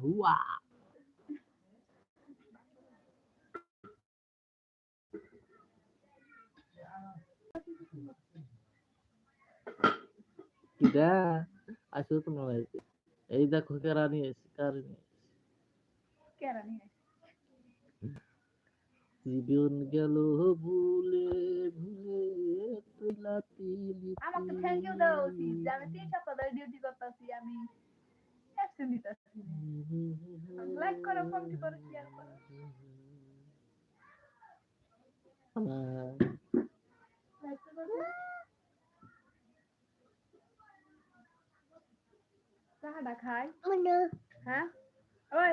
হুয়া কিরা আসো তোমার বাড়িতে এই দেখো কারা নিয়ে এসেছি কার নিয়ে এসেছি। কেরা নিয়ে জীবন গেল ভুলে ভুলে তুলাতিলি আমাকে থ্যাংক ইউ দেওয়া উচিত যে আমি তিন সপ্তাহ ধরে ডিউটি করতেছি আমি অ্যাবসেন্ট দিতেছি লাইক করো কমেন্ট করো শেয়ার করো? চাহাটা খাই হ্যাঁ? ওই।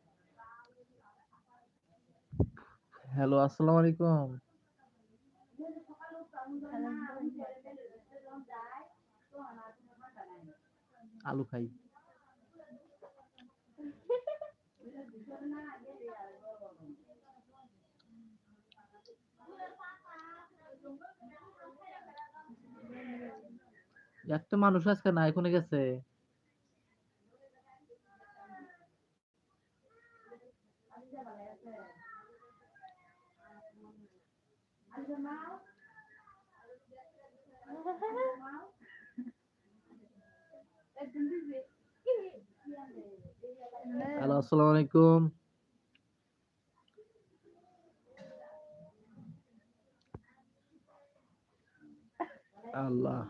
হ্যালো আসসালামু আলাইকুম। আলু খাই। একটা মানুষ আজকে না এখানে গেছে? হ্যালো আসসালামু আলাইকুম আল্লাহ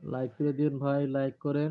লাইক করে দিন ভাই লাইক করেন।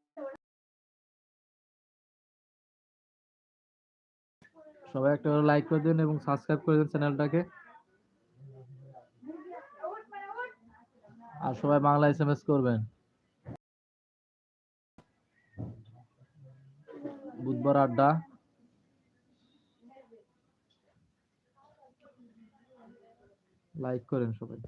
সবাই একটা লাইক করে দিন এবং সাবস্ক্রাইব করে দিন চ্যানেলটাকে আর সবাই বাংলা এসএমএস করবেন। বুধবার আড্ডা। লাইক করেন সবাই।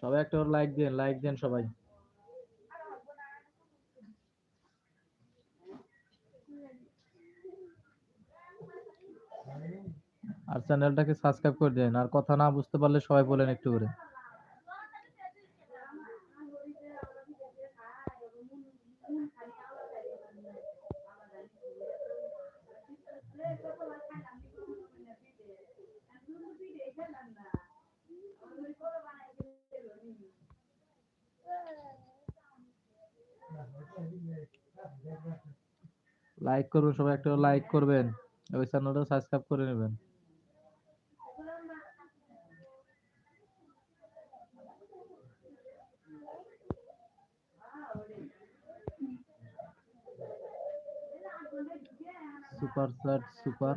সবাই একটা ওর লাইক দেন লাইক দেন সবাই। আর চ্যানেলটাকে সাবস্ক্রাইব করে দেন, আর কথা না বুঝতে পারলে সবাই বলেন একটু করে লাইক করবেন সবাই একটা লাইক করবেন ওই চ্যানেলটা সাবস্ক্রাইব করে নেবেন। সুপার স্যার সুপার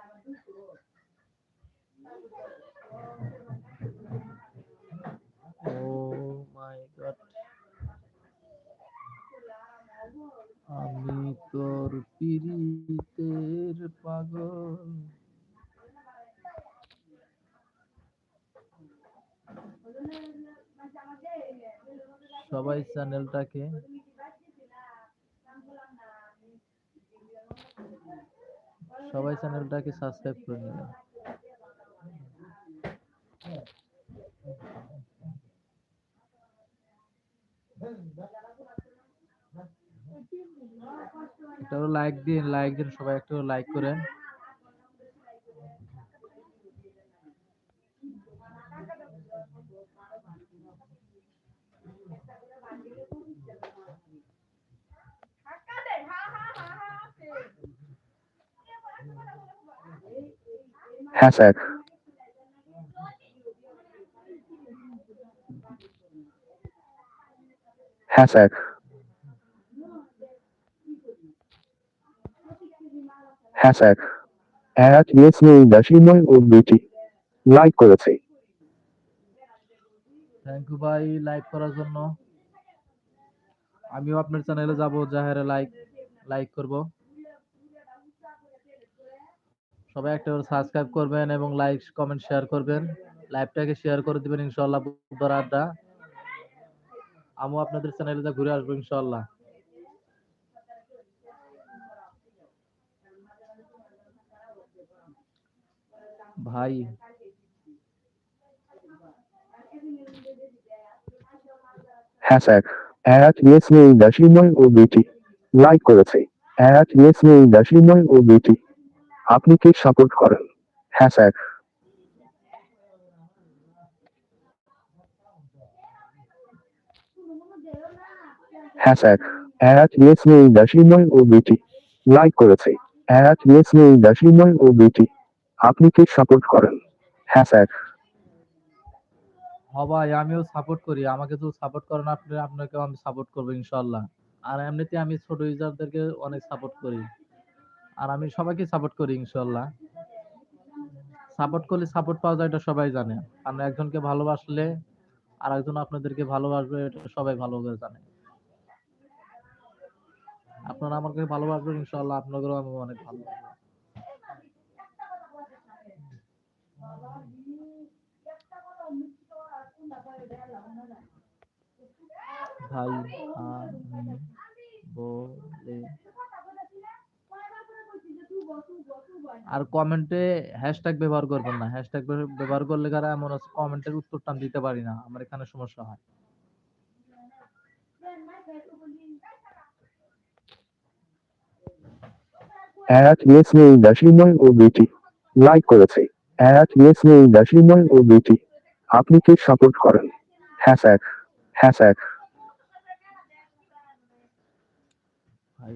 চ্যানেলটাকে সবাই চ্যানেলটাকে সাবস্ক্রাইব করে নেবেন একটা লাইক দিন লাইক দিন, সবাই একটু লাইক করেন। Hashtag. Hashtag. Hashtag. এক ইয়েস নেই দাসিময় ও বিটি লাইক করেছে থ্যাংক ইউ ভাই, লাইক করার জন্য আমিও আপনার চ্যানেলে যাব যাহারে লাইক লাইক করব সবাই একটা করে সাবস্ক্রাইব করবেন এবং লাইক কমেন্ট শেয়ার করবেন লাইভটাকে শেয়ার করে দিবেন ইনশাআল্লাহ বুধবার আড্ডা আমিও আপনাদের চ্যানেলে ঘুরে আসব ইনশাআল্লাহ ভাই হ্যাশট্যাগ এক ইয়েস নেই দাসিময় ও বিটি লাইক করেছে এক ইয়েস নেই দাসিময় ও বিটি আপনি কি সাপোর্ট করেন? হ্যাশট্যাগ হ্যাশট্যাগ এক ইয়েস নেই দাসিময় ও বিটি লাইক করেছে। এক ইয়েস নেই দাসিময় ও বিটি আপনি কি সাপোর্ট করেন? হ্যাশট্যাগ হ ভাই, আমিও সাপোর্ট করি। আমাকে তো সাপোর্ট করেন আপনি, আপনাকেও আমি সাপোর্ট করব ইনশাআল্লাহ। আর এমনিতে আমি ছোট ইউজারদেরকে অনেক সাপোর্ট করি। আর আমি সবাইকে সাপোর্ট করি, ইনশাআল্লাহ। সাপোর্ট করলে সাপোর্ট পাওয়া যায়, এটা সবাই জানে। কারণ একজনকে ভালোবাসলে আর একজন আপনাদেরকে ভালোবাসবে, এটা সবাই ভালো করে জানে। আপনারা আমাকে ভালোবাসবেন, ইনশাআল্লাহ, আপনাদেরও আমি অনেক ভালো ভাই বলে আর কমেন্টে হ্যাশট্যাগ ব্যবহার করবেন না। হ্যাশট্যাগ ব্যবহার করলে কারা এমন কমেন্টের উত্তরটা আমি দিতে পারি না। আমার এখানে সমস্যা হয়। এক ইয়েস নেই দাসিময় ও বিটি লাইক করেছে এক ইয়েস নেই দাসিময় ও বিটি আপনি কি সাপোর্ট করেন হ্যাশট্যাগ হ্যাশট্যাগ ভাই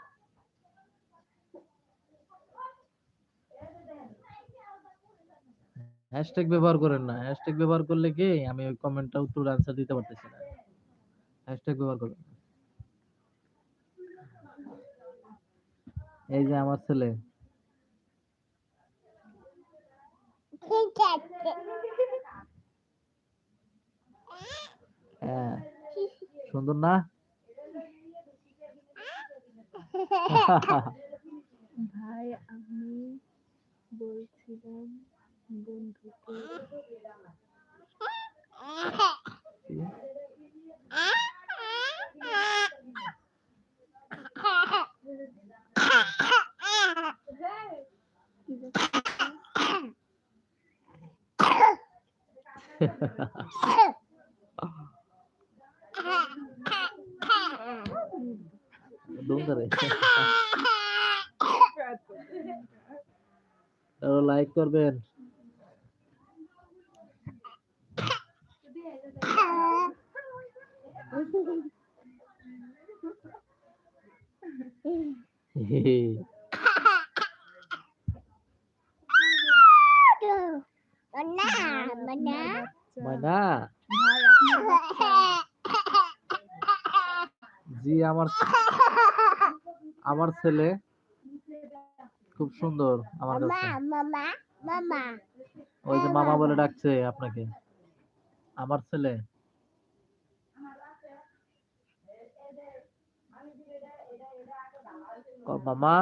হ্যাশট্যাগ ব্যবহার করেন না। হ্যাশট্যাগ ব্যবহার করলে কি আমি ওই কমেন্টটা উত্তর আনসার দিতে পারতেছি না। হ্যাশট্যাগ ব্যবহার করবেন না। এই যে আমার ছেলে। হ্যাঁ। সুন্দর না? ভাই আমি বলছিলাম বন্ধুকে দম করে লাইক করবেন Mana? Mana? জি আমার আমার ছেলে খুব সুন্দর আমার কাছে। mama. ওই যে মামা বলে ডাকছে আপনাকে। আমার ছেলে। ক মামা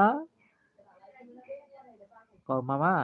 ক মামা